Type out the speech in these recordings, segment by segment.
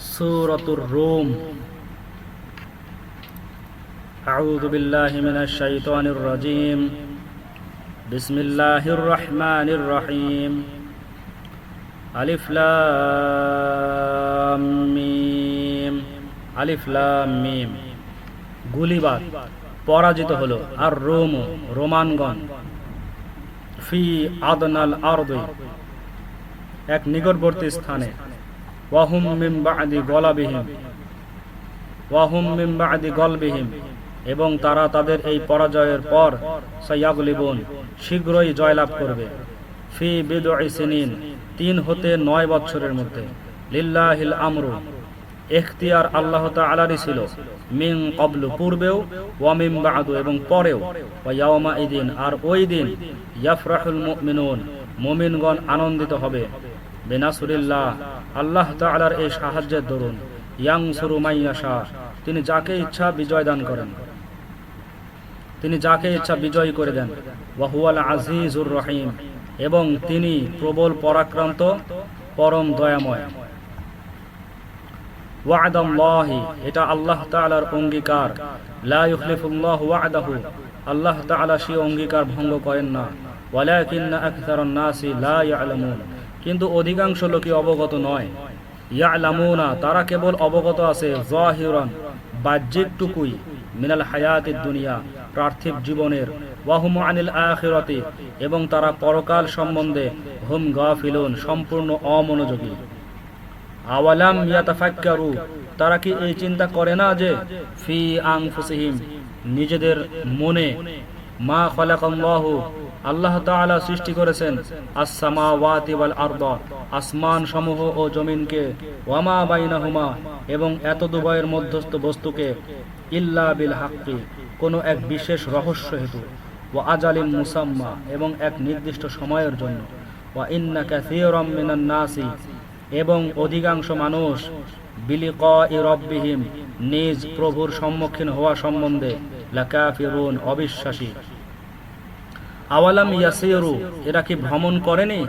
سورة الروم أعوذ بالله من الشيطان الرجيم بسم الله الرحمن الرحيم ألف لام মিম আলিফ লাম মিম গুলিবাদ পরাজিত হলো আর রোম রোমানগণ ফি আদনাল আরদে এক নিকটবর্তী স্থানে ওয়াহুম মিম বাদি গলাবিহীন। ওয়াহুম মিম বাদি গলবিহীন। এবং তারা তাদের এই পরাজয়ের পর সৈয়াগলিবুন শীঘ্রই জয়লাভ করবে। ফি বিদই সিনিন, তিন হতে নয় বছরের মধ্যে। লিল্লাহিল আমরু, এখতিয়ার আল্লাহ তাআলারই ছিল, মিন কবলু পূর্বেও ওয়ামিম বাদু, এবং পরেও। ওয়াউমা ইদিন আর ওই দিন ইয়াফরাহুল মুমিনুন, মুমিনগণ আনন্দিত হবে। বেনাসুরিল্লাহ, আল্লাহ তাআলার এই সাহায্যের দরুন ইয়াং সুরু মাইয়াশা তিনি যাকে ইচ্ছা বিজয় দান করেন। তিনি যাকে ইচ্ছা বিজয়ী করে দেন। ওয়াহুয়াল আজিজুর রহিম, এবং তিনি প্রবল পরাক্রান্ত, পরম দয়াময়। ওয়াদাল্লাহি, এটা আল্লাহ তাআলার অঙ্গীকার। লা ইউখলিফুল্লাহু ওয়াদাহু আল্লাহ তাআলা সেই অঙ্গীকার ভঙ্গ করেন না। ওয়ালাকিন্না আকসারুন নাসি লা ইয়ালামুন। কিন্তু অধিকাংশ লোকই অবগত নয়। ইয়ালামুনা, তারা কেবল অবগত আছে জাহিরান, বাহ্যিকটুকুই, মিনাল হায়াতিদ দুনিয়া, পার্থিব জীবনের, ওয়াহুম আনিল আখিরাতি, এবং তারা পরকাল সম্বন্ধে হুম গাফিলুন, সম্পূর্ণ অমনোযোগী। আওয়ালাম ইয়াতাফাক্কারু, তারা কি এই চিন্তা করে না যে, ফি আনফুসিহিম, নিজেদের মনে, মা খালাকাল্লাহু আল্লাহ তাআলা সৃষ্টি করেছেন আস-সামাওয়াতি ওয়াল আরদ আসমান সমূহ ও জমিনকে, ওয়ামা বাইনাহুমা, এবং এত দুভয়ের মধ্যস্থ বস্তুকে, ইল্লা বিল হাক্কি, কোনো এক বিশেষ রহস্য হেতু ও আজালিম মুসাম্মা, এবং এক নির্দিষ্ট সময়ের জন্য, ওয়া ইন্না কাসীরাম মিনান নাসি, এবং অধিকাংশ মানুষ বিলিক রব্বিহিম নিজ প্রভুর সম্মুখীন হওয়া সম্বন্ধে লাকাফিরুন, অবিশ্বাসী। আওয়ালাম ইয়াসিরু, এরা কি ভ্রমণ করেনি?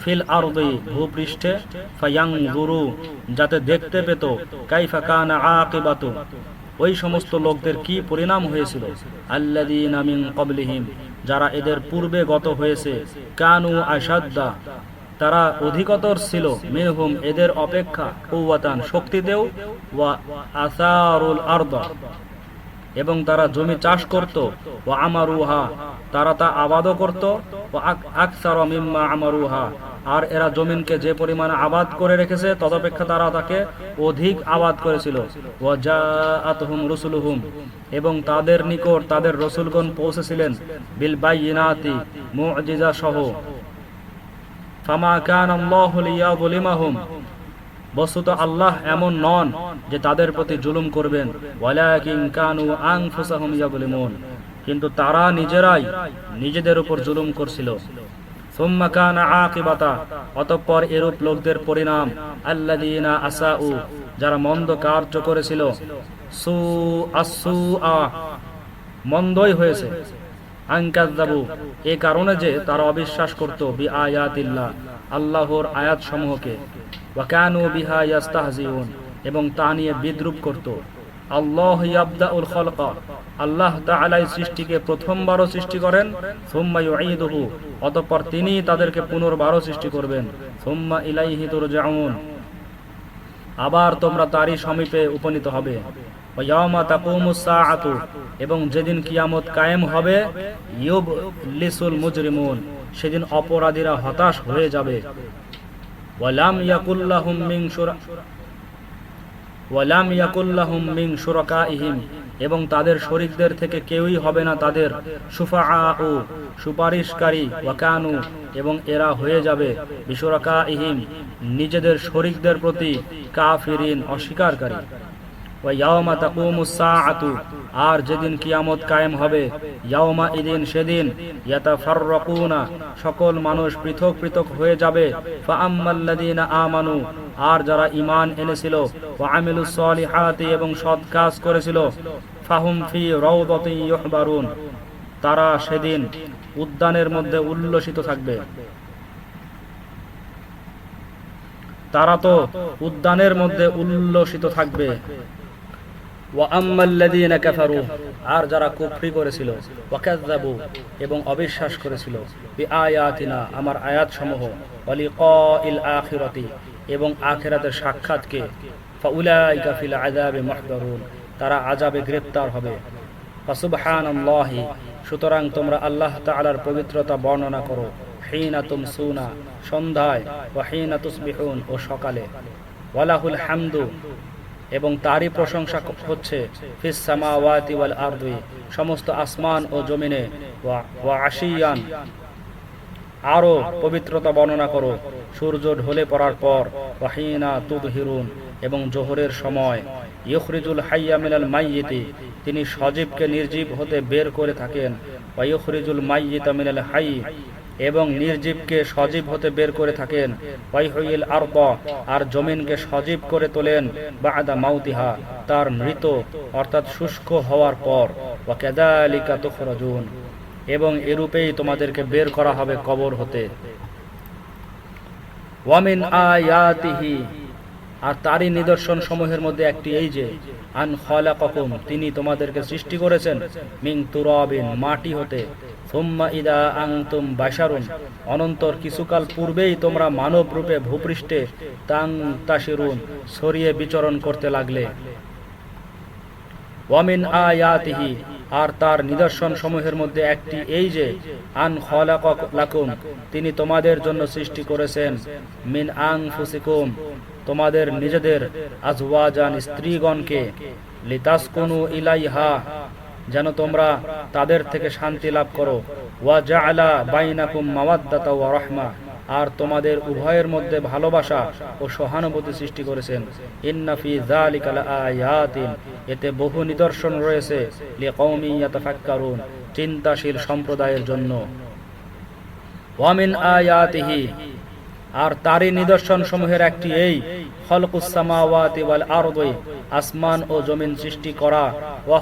ফিল আরদি, ভূপৃষ্ঠে ফায়াং গুরু যাতে দেখতে পেত কাইফা কানা আকিবাতু। ওই সমস্ত লোকদের কি পরিণাম হয়েছিল? আল্লাযীনা মিন ক্বাবলিহিম, যারা এদের পূর্বে গত হয়েছে, কানু আশাদ্দা। তারা অধিকতর ছিল মেহুম এদের অপেক্ষা কৌয়াতান শক্তিতেও ওয়া আসারুল আরদ। এবং তারা জমি চাষ করত। ও আমারুহা, তারা তা আবাদও করত। ও আকসার মিম্মা আমারুহা, আর এরা জমিনকে যে পরিমাণে আবাদ করে রেখেছে, তদপেক্ষা তারা তাকে অধিক আবাদ করেছিল। এবং তাদের নিকট তাদের রসুলগণ পৌঁছেছিলেন। বিল বাইনাতি, মুজিজা সহ। ফামা কান আল্লাহু বস্তুত আল্লাহ এমন নন যে তাদের প্রতি জুলুম করবেন। কিন্তু তারা নিজেরাই নিজেদের উপর জুলুম করছিল। অতঃপর এরূপ লোকদের পরিণাম, আল্লাযীনা আসাউ, যারা মন্দ কার্য করেছিল। সু আসু মন্দই হয়েছে। আঙ্কাজাবু এ কারণে যে তারা অবিশ্বাস করত বি আয়াতিল্লাহ আল্লাহর আয়াত সমূহকে এবং তা নিয়ে বিদ্রুপ করত। আল্লাহ আল্লাহ তাআলাই সৃষ্টিকে প্রথমবারও সৃষ্টি করেন অতঃপর তিনি তাদেরকে পুনর্বারও সৃষ্টি করবেন, সুম্মা ইলাইহি আবার তোমরা তারই সমীপে উপনীত হবে। এবং যেদিন কিয়ামত কায়েম হবে ইউব লিসুল মুজরিমুন। সেদিন অপরাধীরা হতাশ হয়ে যাবে। এবং তাদের শরীকদের থেকে কেউই হবে না তাদের সুফাআউ, সুপারিশকারী, ওয়াকানু, এবং এরা হয়ে যাবে বিশরকা ইহিম নিজেদের শরীকদের প্রতি কাফিরিন অস্বীকারকারী। আর যেদিন কিয়ামত কায়েম হবে ইদিন সেদিন ইয়াতাফাররাকুনা, সকল মানুষ পৃথক পৃথক হয়ে যাবে। ফাআম্মাল্লাযীনা আমানু, আর যারা ঈমান এনেছিল, ওয়া আমিলুস এবং সৎ কাজ করেছিল, ফাহুম ফি রাউদাতিন ইউহবারুন, তারা সেদিন উদ্যানের মধ্যে উল্লসিত থাকবে। তারা তো উদ্যানের মধ্যে উল্লসিত থাকবে। ওয়াম্মাল্লাযীনা কাফারু, আর যারা কুফরি করেছিল, ওয়াকাযযাবু, এবং অবিশ্বাস করেছিল, বিআয়াতিনা, আমার আয়াতসমূহ ওয়ালিকাইল আখিরাতি, এবং আখিরাতের সাক্ষাৎকে, ফাউলাইকা তারা আযাবে গ্রেফতার হবে। ফাসুবহানাল্লাহি সুতরাং তোমরা আল্লাহ তাআলার পবিত্রতা বর্ণনা করো, হিনা তুমসুনা, সন্ধ্যায়, ওয়া হিনা তুসবিহুন, ও সকালে। ওয়ালাহুল হামদু এবং তারই প্রশংসা হচ্ছে সমস্ত আসমান ও জমিনে আশিয়ান। আরও পবিত্রতা বর্ণনা করো, সূর্য ঢলে পড়ার পর ওয়াহিনা তুদহিরুন, এবং জোহরের সময় ইয়খরিজুল হাইয়া মিনাল মাইয়িতি, তিনি সজীবকে নির্জীব হতে বের করে থাকেন, ওয়া ইয়খরিজুল মাইয়িতা মিনাল হাই এবং নির্জীবকে সজীব হতে বের করে থাকেন। আর জমিনকে সজীব করে তোলেন বাদা মাউতিহা, তার মৃত, অর্থাৎ শুষ্ক হওয়ার পর। ওয়া কাযালিকা তুখরাজুন, এবং এরূপেই তোমাদেরকে বের করা হবে কবর হতে। ওয়ামিন আয়াতিহি, আর তারই নিদর্শন সমূহের মধ্যে একটি এই যে, আন খলাকাকুম, তিনি তোমাদেরকে সৃষ্টি করেছেন মিং তুরাবিন, মাটি হতে। ইদা অনন্তর কিছুকাল পূর্বেই তোমরা মানব রূপে ভূপৃষ্ঠে তাং তাসিরুন ছড়িয়ে বিচরণ করতে লাগলে। ওয়ামিন আয়াতিহি, আর তার নিদর্শন সমূহের মধ্যে একটি এই যে, আন লাকুম, তিনি তোমাদের জন্য সৃষ্টি করেছেন, মিন আং ফুসিকুম তোমাদের নিজেদের আজওয়াজান স্ত্রীগণকে, লিতাসকুনু ইলাইহা যেন তোমরা তাদের থেকে শান্তি লাভ করো। ওয়া জাআলা বাইনাকুম মাওয়াদ্দাতা ওয়া রাহমা। আর তোমাদের উভয়ের মধ্যে ভালোবাসা ও সহানুভূতি সৃষ্টি করেছেন। ইন্নাফি যালিকা লাআয়াতিন। এতে বহু নিদর্শন রয়েছে ইয়াতাফাক্কারুন, চিন্তাশীল সম্প্রদায়ের জন্য। ওয়ামিন আয়াতিহি। আর তারই নিদর্শন সমূহের একটি এই আসমান ও জমিন সৃষ্টি করা ওয়া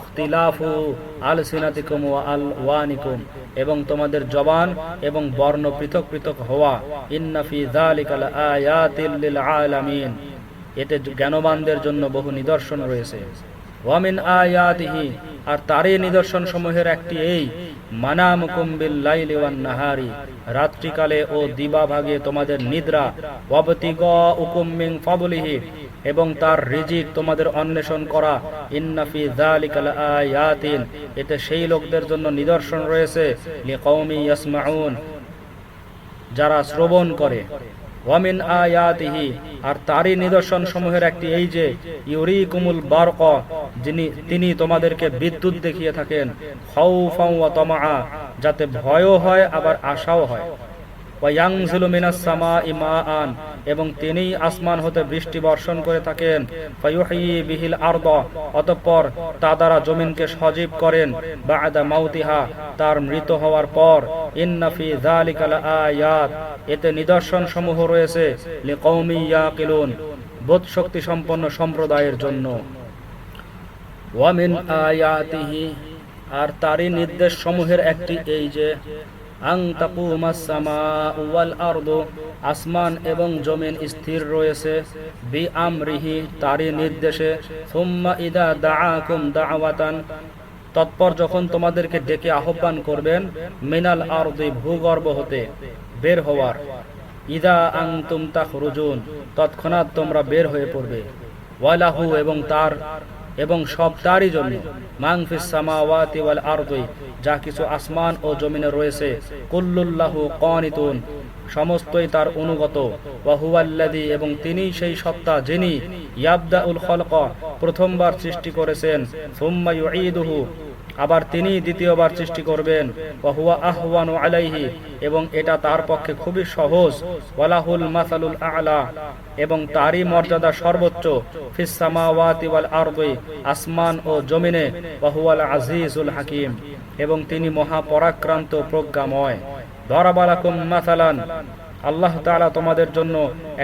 এবং তোমাদের জবান এবং বর্ণ পৃথক পৃথক হওয়া এতে জ্ঞানবানদের জন্য বহু নিদর্শন রয়েছে। ওয়ামিন আর তারই নিদর্শন সমূহের একটি এই মানামুকুম কুম্বিল লাইলি ওয়ান নাহারি। রাত্রিকালে ও দিবাভাগে তোমাদের নিদ্রা অবতিগ উকুম্মিং ফাবলিহি এবং তার রিজিক তোমাদের অন্বেষণ করা। ইন্নাফি যালিকাল আয়াতিন। এতে সেই লোকদের জন্য নিদর্শন রয়েছে। লিকাউমি ইয়াসমাউন, যারা শ্রবণ করে। ওয়ামিন আয়াতিহি। আর তারই নিদর্শন সমূহের একটি এই যে ইউরি কুমুল বারক, যিনি তিনি তোমাদেরকে বিদ্যুৎ দেখিয়ে থাকেন, খাউফাও ফাউ তমা যাতে ভয়ও হয়, আবার আশাও হয়। এবং তিনিই আসমান হতে বৃষ্টি বর্ষণ করে থাকেন। বিহিল আরদ, অতঃপর তা দ্বারা জমিনকে সজীব করেন। মাউতিহা, তার মৃত হওয়ার পর, ইন্না ফি যালিকা লাআয়াত, এতে নিদর্শন সমূহ রয়েছে। বোধ শক্তি সম্পন্ন সম্প্রদায়ের জন্য। ওয়ামিন আয়াতিহি, আর তারই নির্দেশ সমূহের একটি এই যে আং ওয়াল আসমান এবং জমিন স্থির রয়েছে বি আমরিহি তারই নির্দেশে, সুম্মা ইদা দাআকুম দাওয়াতান তৎপর যখন তোমাদেরকে ডেকে আহ্বান করবেন, মিনাল আরদি ভূগর্ভ হতে বের হওয়ার। ইদা আংতুম তাখরুজুন, তৎক্ষণাৎ তোমরা বের হয়ে পড়বে। ওয়ালাহু এবং তার এবং সব তারই জন্য। মাংফিস সামাওয়াতি ওয়াল আরদি, যা কিছু আসমান ও জমিনে রয়েছে, কুল্লুল্লাহু কানিতুন, সমস্তই তার অনুগত। ওয়াহুয়াল্লাদি এবং তিনি সেই সত্তা যিনি ইয়াবদাউল খলক প্রথমবার সৃষ্টি করেছেন, সুম্মা ইউঈদুহু আবার তিনি দ্বিতীয়বার সৃষ্টি করবেন। ওয়াহুয়া আহওয়ানু আলাইহি, এবং এটা তার পক্ষে খুবই সহজ। ওয়ালাহুল মাসালুল আলা, এবং তারই মর্যাদা সর্বোচ্চ। ফিস সামাওয়াতি ওয়াল আসমান ও জমিনে। ওয়াহুয়াল আজিজুল হাকিম, এবং তিনি মহাপরাক্রান্ত প্রজ্ঞাময়। দরাবালাকুম মাসালান আল্লাহ তালা তোমাদের জন্য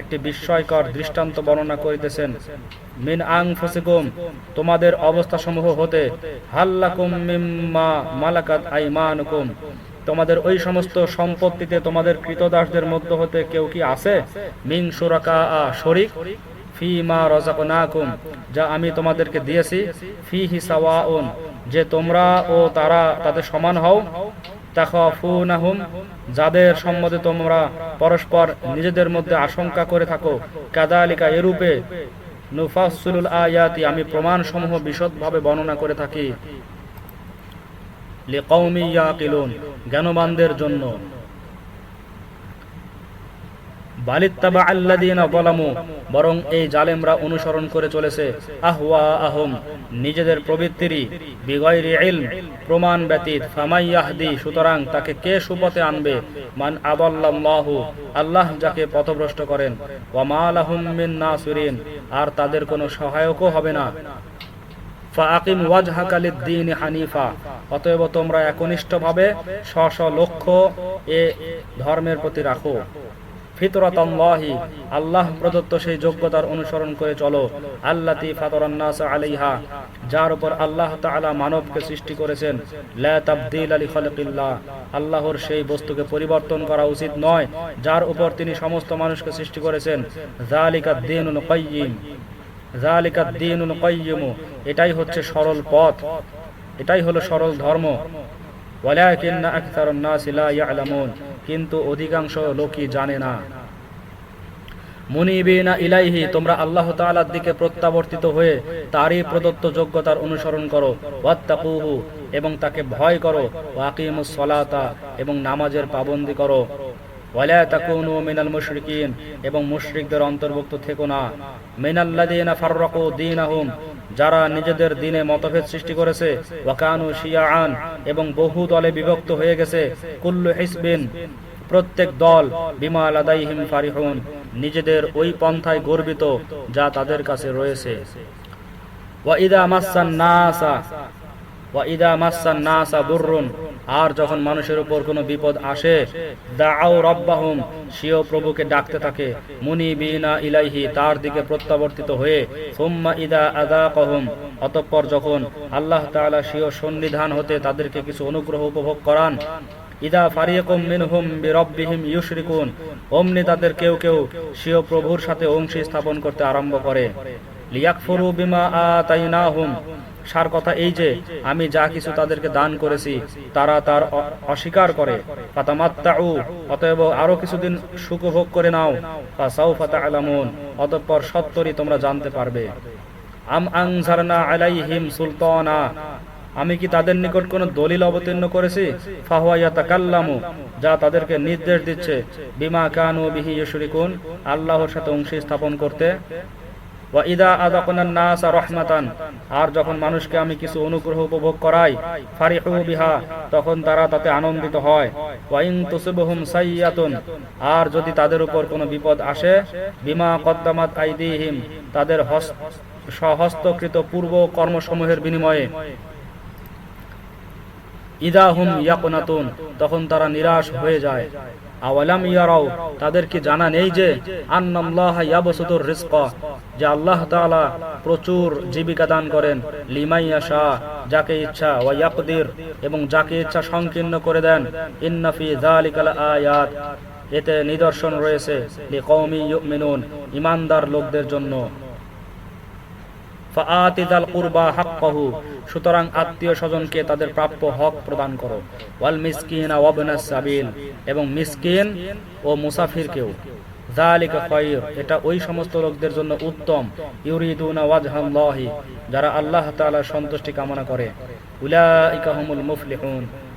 একটি বিস্ময়কর দৃষ্টান্ত বর্ণনা করিতেছেন। মিন আং ফসিকুম তোমাদের অবস্থা সমূহ হতে হাল্লাকুম মিম্মা মালাকাত আই আইমানুকুম, তোমাদের ওই সমস্ত সম্পত্তিতে তোমাদের কৃতদাসদের মধ্য হতে কেউ কি আছে? মিং সুরাকা আ শরিক ফি মা রাযাকনাকুম, যা আমি তোমাদেরকে দিয়েছি, ফিহি সাওয়াউন, যে তোমরা ও তারা তাদের সমান হও। যাদের সম্বন্ধে তোমরা পরস্পর নিজেদের মধ্যে আশঙ্কা করে থাকো কাদালিকা এরূপে নুফাসুল আয়াতি, আমি প্রমাণসমূহ বিশদভাবে বর্ণনা করে থাকি। জ্ঞানবানদের জন্য। বালিত্তাবা আল্লাদিনা বলামু বরং এই জালেমরা অনুসরণ করে চলেছে। আহওয়া আহম নিজেদের প্রবৃত্তিরই বিগয়রি ইলম, প্রমাণ ব্যতীত। ফামাইয়াহদি সুতরাং তাকে কে সুপথে আনবে? মান আবাল্লাহু আল্লাহ যাকে পথভ্রষ্ট করেন। ওয়ামালাহুম মিন নাসিরিন, আর তাদের কোনো সহায়কও হবে না। ফাকিম ওয়াজহাকা লিদ্দীন হানিফা, অতএব তোমরা একনিষ্ঠভাবে স্ব স্ব লক্ষ্য এ ধর্মের প্রতি রাখো। ফিতরাতাল্লাহি, আল্লাহ প্রদত্ত সেই যোগ্যতার অনুসরণ করে চলো। আল্লাতি ফাতরান্নাস আলাইহা, যার উপর আল্লাহ তাআলা মানবকে সৃষ্টি করেছেন। লা তাবদীল আলি খালকিল্লাহ আল্লাহর সেই বস্তুকে পরিবর্তন করা উচিত নয়, যার উপর তিনি সমস্ত মানুষকে সৃষ্টি করেছেন। যালিকা দীনুল কাইয়্যিম, যালিকা দীনুল কাইয়্যিম, এটাই হচ্ছে সরল পথ। এটাই হলো সরল ধর্ম। ওয়ালাকিন্না আকতারুন নাসি লা ইয়ালামুন। কিন্তু অধিকাংশ লোকই জানে না। মুনিবিনা ইলাইহি, তোমরা আল্লাহ দিকে প্রত্যাবর্তিত হয়ে তারই প্রদত্ত যোগ্যতার অনুসরণ করো। ওয়াত্তাকুহু, এবং তাকে ভয় করো। ওয়াকিমুস সলাতা, এবং নামাজের পাবন্দি করো। এবং মুশরিকদের অন্তর্ভুক্ত থেকো না। মিনাল্লাযিনা ফাররাকু দীনাহুম যারা নিজেদের দিনে মতভেদ সৃষ্টি করেছে, ওয়াকানু শিয়াআন, এবং বহু দলে বিভক্ত হয়ে গেছে, কুল্লু হিসবিন, প্রত্যেক দল বিমা আদাইহিম ফারিহুন, নিজেদের ওই পন্থায় গর্বিত যা তাদের কাছে রয়েছে। ওয়াইদা মাসান নাসা ওয়াইদা মাসান নাসা দুররুন আর যখন মানুষের উপর কোনো বিপদ আসে, দাআউ রব্বাহুম, সিও প্রভুকে ডাকতে থাকে, মুনিবিনা ইলাইহি, তার দিকে প্রত্যাবর্তিত হয়ে, সুম্মা ইদা আযাকাহুম, অতঃপর যখন আল্লাহ তাআলা সিও সন্নিধান হতে তাদেরকে কিছু অনুগ্রহ উপভোগ করান, ইদা ফারিকুম মিনহুম বিরব্বিহিম ইউশরিকুন, অমনি তাদের কেউ কেউ সিও প্রভুর সাথে অংশী স্থাপন করতে আরম্ভ করে। লিয়াকফুরু বিমা আতাইনাহুম। সার কথা এই যে, আমি যা কিছু তাদেরকে দান করেছি, তারা তার অস্বীকার করে। ফাতামাত্তাউ, অতএব আরও কিছুদিন সুখভোগ করে নাও। ফাসাউফা তা'লামুন অতঃপর সত্তরই তোমরা জানতে পারবে। আম আনজারনা আলাইহিম সুলতানা। আমি কি তাদের নিকট কোনো দলিল অবতীর্ণ করেছি? যা তাদেরকে নির্দেশ দিচ্ছে। বিমা কানু বিহি আল্লাহর সাথে অংশী স্থাপন করতে। আর যখন মানুষকে আমি কিছু অনুগ্রহ উপভোগ করাই, ফারিহু বিহা, তখন তারা তাতে আনন্দিত হয়। আর যদি তাদের উপর কোনো বিপদ আসে, বিমা কদ্দামাত তাদের হস- সহস্তকৃত পূর্ব কর্মসমূহের বিনিময়ে। ইদাহুম ইয়াকুনাতুন, তখন তারা নিরাশ হয়ে যায়। আওয়ালাম ইয়ারাও তাদের কি জানা নেই যে যে আল্লাহ তাআলা প্রচুর জীবিকা দান করেন লিমাইয়াশা যাকে ইচ্ছা, ওয়া ইয়াকদির, এবং যাকে ইচ্ছা সংকীর্ণ করে দেন। ইন্না ফি আয়াত, এতে নিদর্শন রয়েছে ঈমানদার লোকদের জন্য। সুতরাং আত্মীয় স্বজনকে তাদের প্রাপ্য হক প্রদান করো। ওয়াল ওয়াবনাস সাবিল, এবং মিসকিন ও মুসাফিরকেও। খায়র, এটা ওই সমস্ত লোকদের জন্য উত্তম। যারা আল্লাহ সন্তুষ্টি কামনা করে।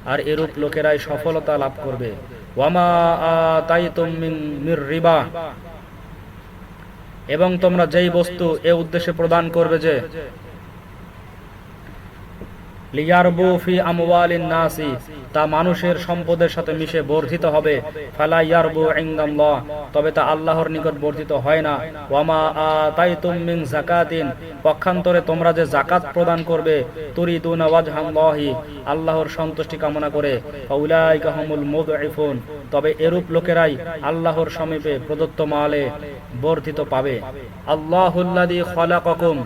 আর এরূপ লোকেরাই সফলতা লাভ করবে। ওয়ামা এবং তোমরা যেই বস্তু এ উদ্দেশ্যে প্রদান করবে যে লিয়ারবু ফি আমওয়ালিন নাসি, তা মানুষের সম্পদের সাথে মিশে বর্ধিত হবে। ফালা ইয়ারবু ইনদাল্লাহ, তবে তা আল্লাহর নিকট বর্ধিত হয় না। ওয়ামা আতাইতুম মিন যাকাতিন, পক্ষান্তরে তোমরা যে যাকাত প্রদান করবে, তুরিদুনা ওয়াজহাল্লাহি, আল্লাহর সন্তুষ্টি কামনা করে। ফাউলাইকা হুমুল মুদঈফুন তবে এরূপ লোকেরাই আল্লাহর সমীপে প্রদত্ত মালে বর্ধিত পাবে। আল্লাহুল্লাযী খালাকাকুম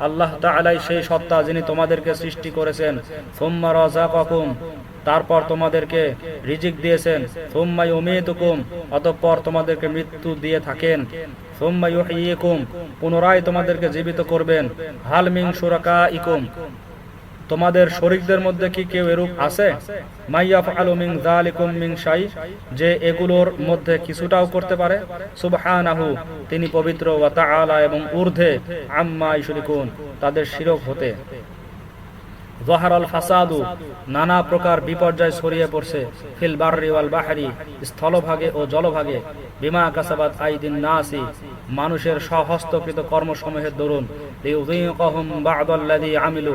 আল্লাহ তাআলাই সেই সত্তা যিনি তোমাদেরকে সৃষ্টি করেছেন, সোম্মা সুম্মা রাযাকাকুম, তারপর তোমাদেরকে রিজিক দিয়েছেন সুম্মাই উমিতুকুম অতঃপর তোমাদেরকে মৃত্যু দিয়ে থাকেন সোম্মাই পুনরায় তোমাদেরকে জীবিত করবেন হালমিং সুরাকা ইকুম তোমাদের শরীরদের মধ্যে কি কেউ এরূপ আছে? যে এগুলোর মধ্যে কিছুটাও করতে পারে? তিনি পবিত্র এবং ঊর্ধ্বে আম্মা ইশরিকুন, তাদের শিরক হতে। নানা প্রকার বিপর্যয় ছড়িয়ে পড়ছে, ফিল বাহরি, স্থলভাগে ও জলভাগে, বিমা কাসাবাত আইদিন নাসি, মানুষের সহস্তকৃত কর্মসমূহের দরুন আমিলু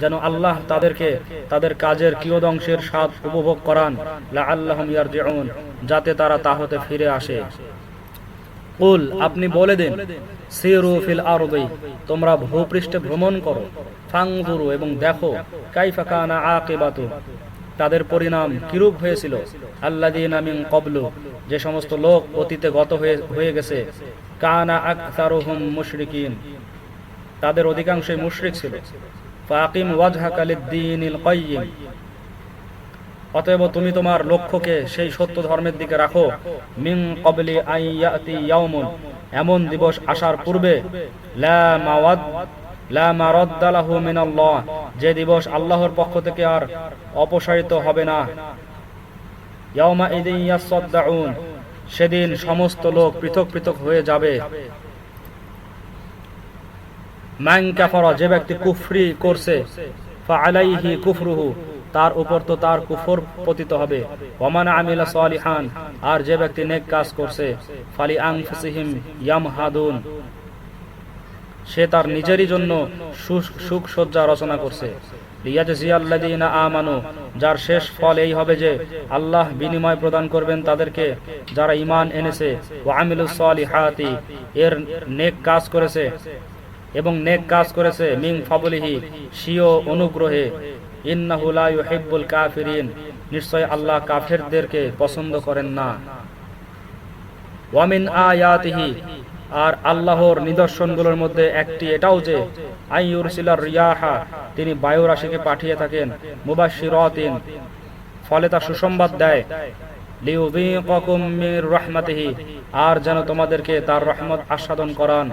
যেন আল্লাহ তাদেরকে তাদের কাজের কিয়দংশের স্বাদ উপভোগ করান। যাতে তারা তা হতে ফিরে আসে। কুল, আপনি বলে দিন তোমরা ভূপৃষ্ঠে ভ্রমণ করো ফাংদুরু এবং দেখো, কাইফা কানা আকিবাতু। তাদের পরিণাম কিরূপ হয়েছিল? আল্লাযীনা মিন কবলু যে সমস্ত লোক অতীতে গত হয়ে হয়ে গেছে, কানা আকসারুহুম মুশরিকিন। তাদের অধিকাংশই মুশরিক ছিল। ফাকিম ওয়াজহাকা লিদ-দীনিল কাইয়্যিম। অতএব তুমি তোমার লক্ষ্যকে সেই সত্য ধর্মের দিকে রাখো। মিন কবলি আইয়াতি ইয়াউমুন। এমন দিবস আসার পূর্বে, লা মাওয়াদ, লা মারাদ্দা লাহু মিনাল্লাহ। যে দিবস আল্লাহর পক্ষ থেকে আর অপসারিত হবে না। ইয়াউমা ইদিন ইয়াসাদদাউন সেদিন সমস্ত লোক পৃথক পৃথক হয়ে যাবে। মান কাফারা, যে ব্যক্তি কুফরি করছে কুফরুহু, তার উপর তো তার কুফর পতিত হবে। ওমান আমিলা আর যে ব্যক্তি নেক কাজ করছে, ফালি আনফুসিহিম ইয়ামহাদুন, সে তার নিজেরই জন্য সুখ সজ্জা রচনা করছে। আমানু, যার শেষ ফল এই হবে যে, আল্লাহ বিনিময় প্রদান করবেন তাদেরকে, যারা ইমান এনেছে, ওয়া আমিলুস সালিহাতি এর নেক কাজ করেছে এবং নেক কাজ করেছে মিং ফাবলিহি সিও অনুগ্রহে। ইন্নাহু লা ইউহিব্বুল কাফিরিন। নিশ্চয় আল্লাহ কাফেরদেরকে পছন্দ করেন না। ওয়ামিন আয়াতিহি, আর আল্লাহর নিদর্শনগুলোর মধ্যে একটি এটাও যে আইয়ুরসিলার রিয়াহা, তিনি বায়ু রাশিকে পাঠিয়ে থাকেন মুবাশশিরাতিন, ফলে তা সুসংবাদ দেয়। লিউযীকাকুম মির আর যেন তোমাদেরকে তার রহমত আস্বাদন করান।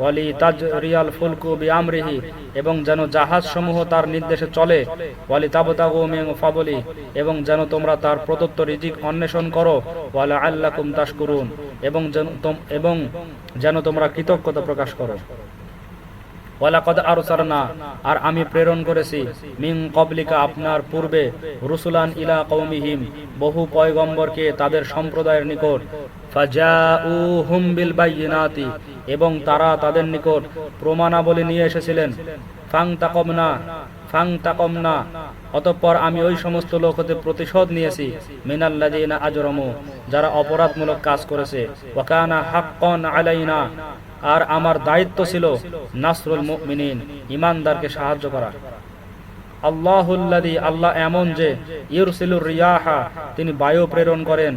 ওয়ালি তাজ রিয়াল ফুলকু বিআমরিহি, এবং যেন জাহাজ সমূহ তার নির্দেশে চলে, ওয়ালি তাবতাগু মিং ফাবলি এবং যেন তোমরা তার প্রদত্ত রিজিক অন্বেষণ করো ওয়ালা আল্লাকুম তাশকুরুন, এবং যেন এবং যেন তোমরা কৃতজ্ঞতা প্রকাশ করো। ওয়ালাকাদ আরসালনা, আর আমি প্রেরণ করেছি মিন কবলিকা আপনার পূর্বে রুসুলান ইলা কওমিহিম, বহু পয়গম্বরকে তাদের সম্প্রদায়ের নিকট। বিল বাইয়িনাতি এবং তারা তাদের নিকট প্রমাণাবলী নিয়ে এসেছিলেন। ফাং তাকমনা ফাং তাকমনা অতঃপর আমি ওই সমস্ত লোক হতে প্রতিশোধ নিয়েছি। মিনাল্লাযিনা আজরামু, যারা অপরাধমূলক কাজ করেছে। আর আমার দায়িত্ব ছিল নাসরুল মুমিনিন, ইমানদারকে সাহায্য করা। আল্লাহুল্লাদি আল্লাহ এমন যে ইউরসিলুর রিয়াহা, তিনি বায়ু প্রেরণ করেন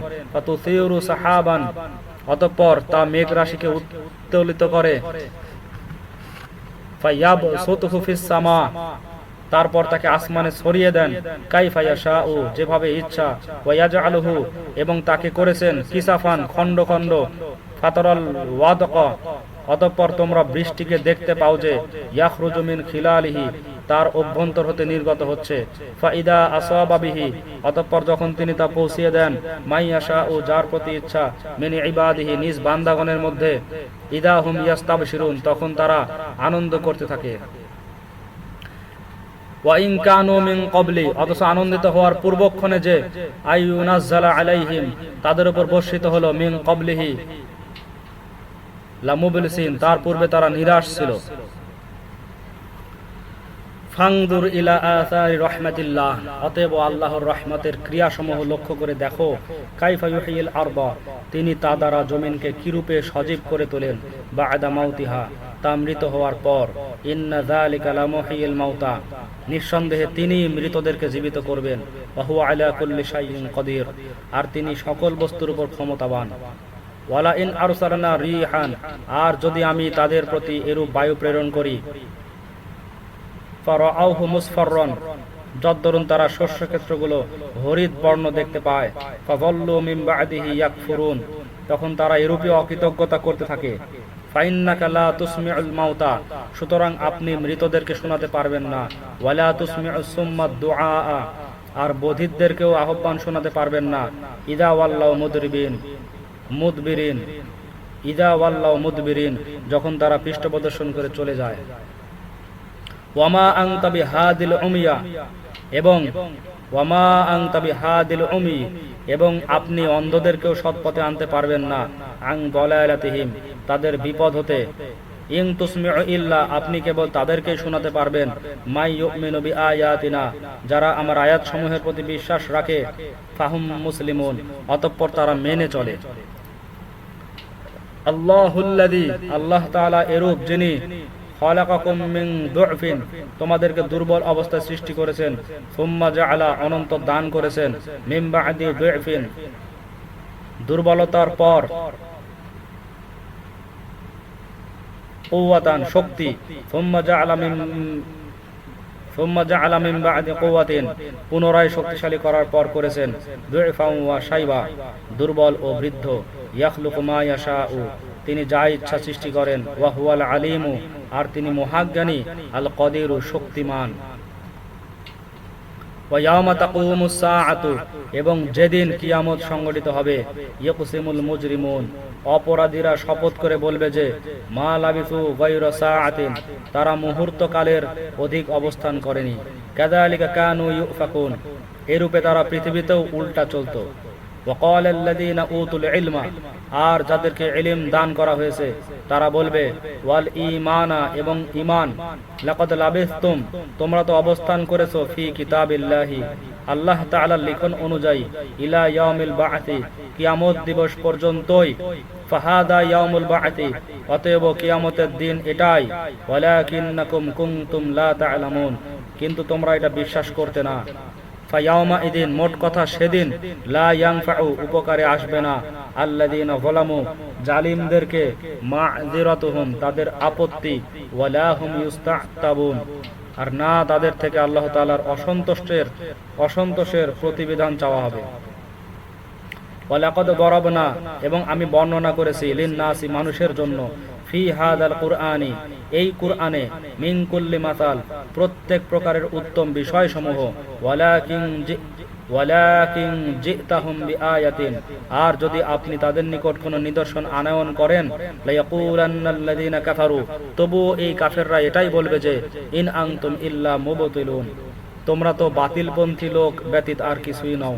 সাহাবান, অতঃপর তা মেঘ রাশিকে উত্তোলিত করে। তারপর তাকে আসমানে ছড়িয়ে দেন। কাইফাইয়া শাহ যেভাবে ইচ্ছা ওয়াজালহু এবং তাকে করেছেন কিসাফান খন্ড খণ্ড, ফাতরাল ওয়াদক। অতঃপর তোমরা বৃষ্টিকে দেখতে পাও যে ইয়াখরুজু মিন খিলালিহি, তার অভ্যন্তর হতে নির্গত হচ্ছে। ফাইদা অতঃপর যখন তিনি তা পৌঁছিয়ে দেন মাইয়াশা ও যার প্রতি ইচ্ছা, মিনি ইবাদিহি, নিজ বান্দাগণের মধ্যে ইদা হুম ইয়াস্তাবশিরুন, তখন তারা আনন্দ করতে থাকে। অথচ আনন্দিত হওয়ার পূর্বক্ষণে যে, আইয়ুনাজ্জালা আলাইহিম, তাদের উপর বর্ষিত হলো মিন ক্বাবলিহি। লামুবলিসিন তার পূর্বে তারা নিরাশ ছিল। ফাংদুর ইলা আসারি রহমাতিল্লাহ অতএব আল্লাহর রহমতের ক্রিয়াসমূহ লক্ষ্য করে দেখো কাইফা ইউহিল আরবা তিনি তা দ্বারা জমিনকে কিরূপে সজীব করে তোলেন বা তা মৃত হওয়ার পর ইন্না যালিকা লামুহিল মাউতা নিঃসন্দেহে তিনি মৃতদেরকে জীবিত করবেন ওয়া হুয়া আলা কুল্লি শাইইন কদির আর তিনি সকল বস্তুর উপর ক্ষমতাবান। ওয়ালা ইন রিহান, আর যদি আমি তাদের প্রতি এরূপ বায়ু প্রেরণ করি মুসফাররান, যদ্দরুন তারা শস্য ক্ষেত্রগুলো হরিত বর্ণ দেখতে পায় তখন তারা এরূপে অকৃতজ্ঞতা করতে থাকে সুতরাং আপনি মৃতদেরকে শোনাতে পারবেন না আর বধিরদেরকেও আহ্বান শোনাতে পারবেন না, ইদা ওয়াল্লাহ মুদরিবিন। মুদবিরিন। ইদা ওয়াল্লাহ মুদবিরিন, যখন তারা পৃষ্ঠ প্রদর্শন করে চলে যায়। ওয়ামা আং তাবি হাদিল উমিয়া, এবং ওয়ামা আং তাবি হাদিল উমি, এবং আপনি অন্ধদেরকেও সৎপথে আনতে পারবেন না। আং দলায়ালাতিহিম তাদের বিপদ হতে। ইং তুসমিউ ইল্লা, আপনি কেবল তাদেরকেই শোনাতে পারবেন। মাই ইউমিনু বিআয়াতিনা, যারা আমার আয়াত সমূহের প্রতি বিশ্বাস রাখে, ফাহুম মুসলিমুন, অতঃপর তারা মেনে চলে। আল্লাহুল্লাযী, আল্লাহ তাআলা এরূপ যিনি তোমাদেরকে দুর্বল অবস্থায় সৃষ্টি করেছেন। অনন্ত দান করেছেন। বা'দি দুর্বলতার পর শক্তি। সুম্মা জাআলা পুনরায় শক্তিশালী করার পর করেছেন শাইবা দুর্বল ও বৃদ্ধ উ তিনি যা ইচ্ছা সৃষ্টি করেন ওয়াহুয়াল আলিমু, আর তিনি মহাজ্ঞানী আল কদিরু শক্তিমান। এবং যেদিন কিয়ামত সংগঠিত হবে, ইয়কুসিমুল মুজরিমুন, অপরাধীরা শপথ করে বলবে যে, মা লাবিসু আতিন তারা মুহূর্তকালের অধিক অবস্থান করেনি। কাদালিকা কানু ইউফাকুন, এরূপে তারা পৃথিবীতেও উল্টা চলত। ওয়াকাল উতুল ইলমা আর যাদেরকে এলিম দান করা হয়েছে, তারা বলবে, ওয়াল ঈমানা এবং ঈমান, লাকাদ লাবিসতুম, তোমরা তো অবস্থান করেছ ফি কিতাবিল্লাহি, আল্লাহ তাআলার লিখন অনুযায়ী, ইলা ইয়াউমিল বা'থি কিয়ামত দিবস পর্যন্তই, ফাহাদা ইয়াউমুল বা'থি অতএব কিয়ামতের দিন এটাই, ওয়ালাকিন্নাকুম কুনতুম লা তা'লামুন কিন্তু তোমরা এটা বিশ্বাস করতে না। মোট কথা সেদিন উপকারে আসবে না। আল্লাযীনা যালামু, জালিমদেরকে মা'যিরাতুহুম, তাদের আপত্তি আর না, তাদের থেকে আল্লাহ তাআলার অসন্তোষের অসন্তোষের প্রতিবিধান চাওয়া হবে। দরাবনা এবং আমি বর্ণনা করেছি, লিন্নাসি, মানুষের জন্য। ফি এই কুরআনে মিন মাতাল প্রত্যেক প্রকারের উত্তম বিষয়সমূহ বিআয়াতিন, আর যদি আপনি তাদের নিকট কোনো নিদর্শন আনয়ন করেন কাফারু তবু এই কাফেররা এটাই বলবে যে, ইন আনতুম ইল্লা মুবতিলুন। তোমরা তো বাতিলপন্থী লোক, ব্যতীত আর কিছুই নও।